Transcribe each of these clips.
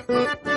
Thank you.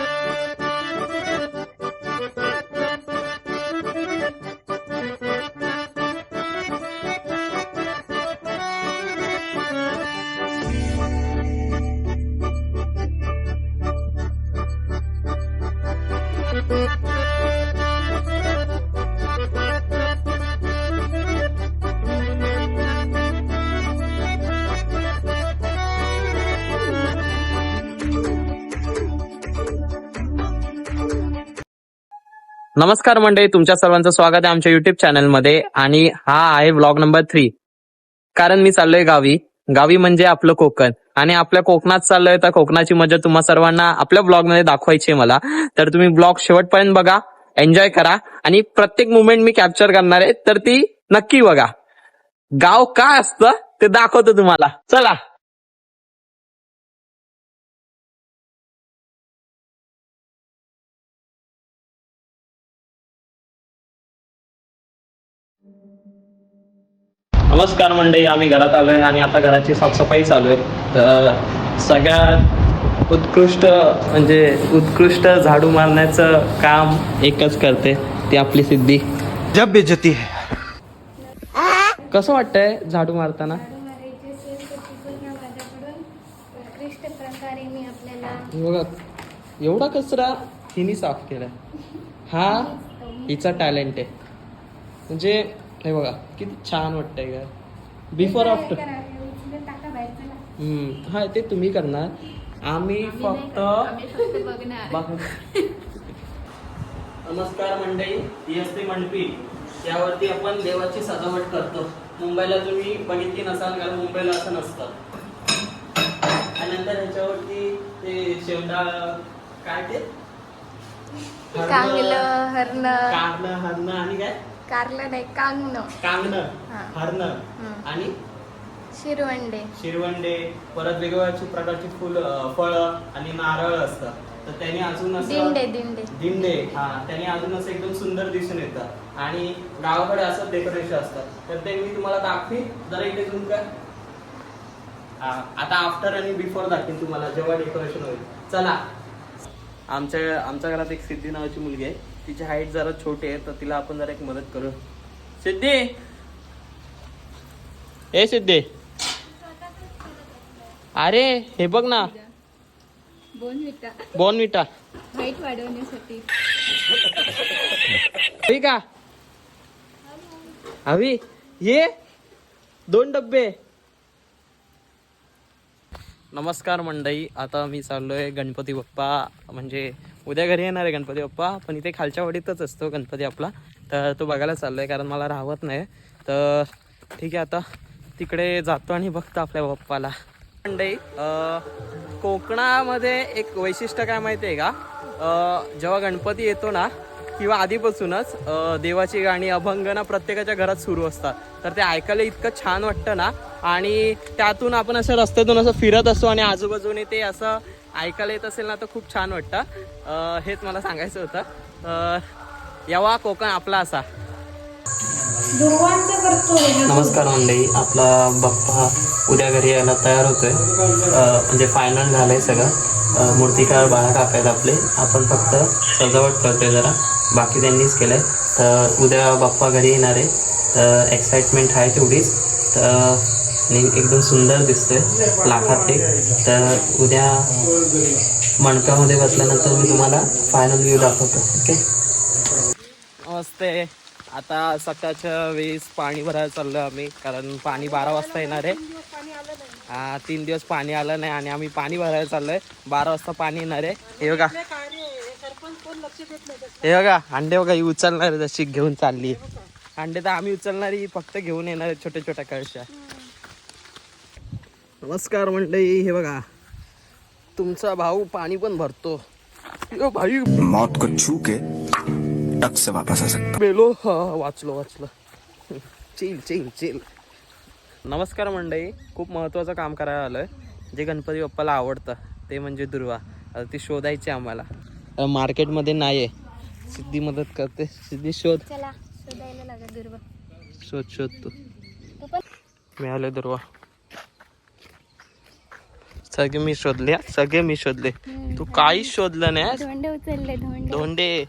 नमस्कार मंडळी तुमच्या सर्वांचं स्वागत आहे आमच्या युट्यूब चॅनलमध्ये आणि हा आहे ब्लॉग नंबर थ्री कारण मी चाललोय गावी. गावी म्हणजे आपलं कोकण. आणि आपल्या कोकणात चाललोय तर कोकणाची मजा तुम्हा सर्वांना आपल्या ब्लॉगमध्ये दाखवायची आहे मला. तर तुम्ही ब्लॉग शेवटपर्यंत बघा एन्जॉय करा. आणि प्रत्येक मुवमेंट मी कॅप्चर करणार आहे तर ती नक्की बघा. गाव काय असतं ते दाखवतो तुम्हाला. चला. नमस्कार मंडळी आम्ही घरात आलोय आणि आता घराची साफसफाई चालू आहे. तर सगळ्यात उत्कृष्ट म्हणजे उत्कृष्ट झाडू मारण्याचं काम एकच करते ती आपली सिद्धी. जब बेइज्जती है। कसं वाटतंय झाडू मारताना? हे बघा एवढा कचरा हिनी साफ केलाय. हा हिचा टॅलेंट आहे. म्हणजे हे बघा किती छान वाटतंय का बिफोर आफ्टर हा ते तुम्ही करणार. आम्ही फक्त नमस्कार मंडळी ही असते मंडपी. यावरती आपण देवाची सजावट करतो. मुंबईला तुम्ही बघितली नसाल कारण मुंबईला असं नसतं. आणि नंतर ह्याच्यावरती ते शेवटा काय ते? हरणं, कांगलं हरणं. कांगणं हरणं आणि काय? कारलं नाही कांगणं. कांगणं हा. हरणं. हम्म. आणि? शिरवंडे. शिरवंडे परत वेगवेगळ्या प्रकारची फुल फळं आणि नारळ असतात. तर त्याने अजून असं दिंडे दिंडे. दिंडे हा. त्याने अजून असं एकदम सुंदर दिसून येतं. आणि गावाकडे असं डेकोरेशन असतं. तर ते मी तुम्हाला दाखवीन. जरा इथे झूम कर. हा, आता आफ्टर आणि बिफोर दाखवीन तुम्हाला जेव्हा डेकोरेशन होईल. चला. आमच्या आमच्या घरात एक सिद्धी नावाची मुलगी आहे. तिची हाईट जरा छोटी आहे तर तिला आपण जरा एक मदत करू. सिद्धी! ए सिद्धी! अरे हे बघ ना. बोनविटा बॉनविटा हाईट वाढवण्यासाठी. हवी का हवी ये दोन डब्बे. नमस्कार मंडळी आता मी चाललोय गणपती बाप्पा म्हणजे उद्या घरी येणार आहे गणपती बाप्पा. पण इथे खालच्या वाडीतच असतो गणपती आपला तर तो बघायला चाललोय कारण मला राहत नाही. तर ठीक आहे आता तिकडे जातो आणि बघतो आपल्या बाप्पाला. मंडळी कोकणामध्ये एक वैशिष्ट्य काय माहिती आहे का जेव्हा गणपती येतो ना किंवा आधीपासूनच देवाची गाणी अभंग ना प्रत्येकाच्या घरात सुरू असतात. तर ते ऐकायला इतकं छान वाटतं ना. आणि त्यातून आपण असं रस्त्यातून असं फिरत असतो आणि आजूबाजूने ते असं ऐकायला येत असेल ना तर खूप छान वाटतं. हेच मला सांगायचं होतं. अं, यावा कोकण आपला असा. नमस्कार मंडळी आपला बाप्पा उद्या घरी यायला तयार होतोय. म्हणजे फायनल झालंय सगळं. अं, मूर्तिकार बाळा काका आहेत आपले. आपण फक्त सजावट करतोय जरा. बाकी त्यांनीच केलंय. तर उद्या बाप्पा घरी येणार आहे. तर एक्साइटमेंट आहे तेवढीच. तर आणि एकदम सुंदर दिसतंय लाखात एक. तर उद्या मणकामध्ये बसल्यानंतर मी तुम्हाला फायनल व्ह्यू दाखवतो ओके नमस्ते. आता सकाळच्या वेळेस पाणी भरायला चाललो आम्ही कारण पाणी बारा वाजता येणार आहे. हा तीन दिवस पाणी आलं नाही आणि आम्ही पाणी भरायला चाललोय. बारा वाजता पाणी येणार आहे. हे बघा. हे बघा अंडे बघा ही उचलणार आहे जशी घेऊन चालली अंडे तर आम्ही उचलणार ही फक्त घेऊन येणार आहे छोट्या छोट्या कळशा. नमस्कार मंडळी हे बघा. तुमचा भाऊ पाणी पण भरतो. यो भाई. मौत को छू के टक से वापस आ सकता। मेलो. हा वाचलो वाचलो. Chill chill chill. नमस्कार मंडळी खूप महत्त्वाचं काम करायला आलोय. जे गणपती बाप्पाला आवडतं ते म्हणजे दुर्वा. आता ती शोधायची आम्हाला. मार्केटमध्ये नाही आहे सिद्धी मदत करते. सिद्धी शोध. चला शोधायला लागत दुर्वा. शोध शोध तू. मिळाले दुर्वा. सगळे मी शोधले. सगळे मी शोधले. तू काहीच शोधलं नाही. धोंडे उचलले धोंडे. धोंडे.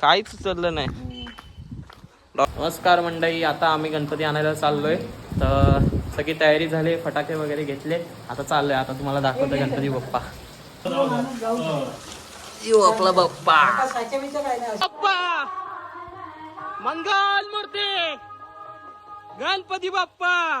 काहीच उचललं नाही. नमस्कार मंडळी आता आम्ही गणपती आणायला चाललोय. तर सगळी तयारी झाली फटाके वगैरे घेतले. आता चाललोय आता तुम्हाला दाखवतो गणपती बाप्पा. यो आपला बाप्पा. बाप्पा! मंगल मूर्ती! गणपती बाप्पा!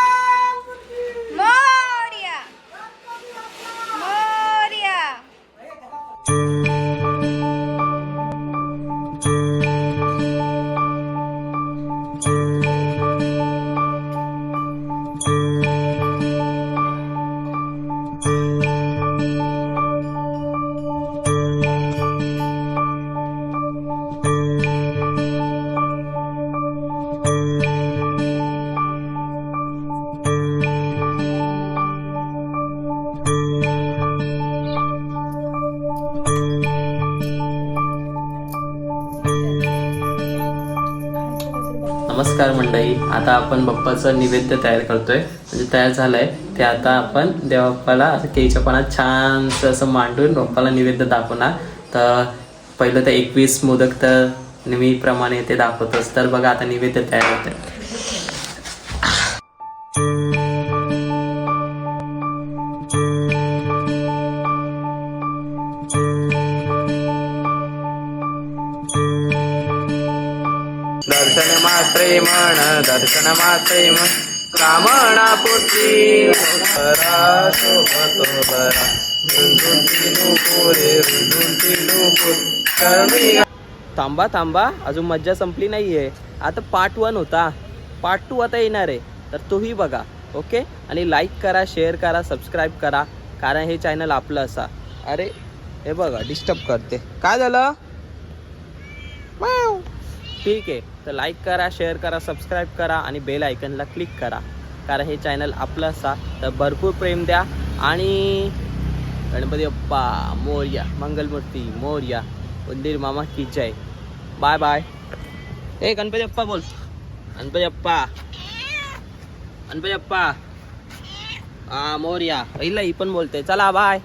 नमस्कार मंडळी. आता आपण बाप्पाचं निवेद्य तयार करतोय. म्हणजे तयार झालंय. ते आता आपण देवबाप्पाला असं केळीच्या पानात छानसं असं मांडून बाप्पाला निवेद्य दाखवणार. तर पहिलं तर एकवीस मोदक तर नेहमीप्रमाणे ते दाखवतोच. तर बघा आता निवेद्य तयार होते दर्शन मात्रे म्हण दर्शन मात्रे म्हण कामना पुत्री शोभतो बरा. थांबा थांबा. अजून मज्जा संपली नाहीये. आता पार्ट वन होता. पार्ट टू आता येणार आहे. तर तोही बघा. ओके आणि लाईक करा शेअर करा सबस्क्राईब करा. कारण हे चॅनल आपलं असा. अरे हे बघा डिस्टर्ब करते. काय झालं? ठीक आहे. तर लाईक करा शेअर करा सबस्क्राईब करा आणि बेल आयकनला क्लिक करा. कारण हे चॅनल आपलं असा. तर भरपूर प्रेम द्या आणि गणपती बाप्पा मोर्या मंगलमूर्ती मोर्या उंदीर मामा की जय. बाय बाय ए गणपती बाप्पा बोल. गणपती बाप्पा. गणपती बाप्पा. हा मोर्या. पहिला ही पण बोलते. चला बाय